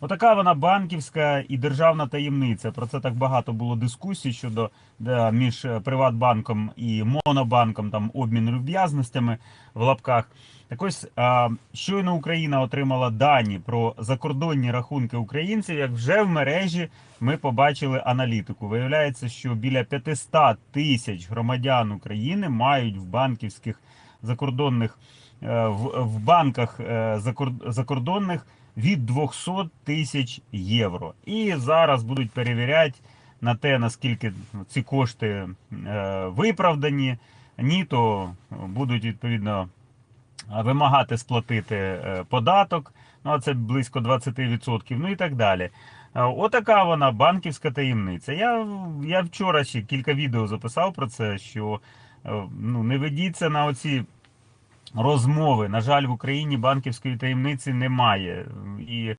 Отака вона банківська і державна таємниця. Про це так багато було дискусій щодо да, між е, Приватбанком і Монобанком, там обмін люб'язностями в лапках. Так ось а, щойно Україна отримала дані про закордонні рахунки українців. Як вже в мережі ми побачили аналітику. Виявляється, що біля 500 тисяч громадян України мають в банківських закордонних е, в, банках е, закордонних від 200 тисяч євро. І зараз будуть перевіряти на те, наскільки ці кошти е, виправдані, ні, то будуть відповідно вимагати сплатити е, податок, ну а це близько 20%, ну і так далі. Е, Отака вона банківська таємниця. Я, я вчора ще кілька відео записав про це, що е, ну, не ведіться на оці розмови. На жаль, в Україні банківської таємниці немає. І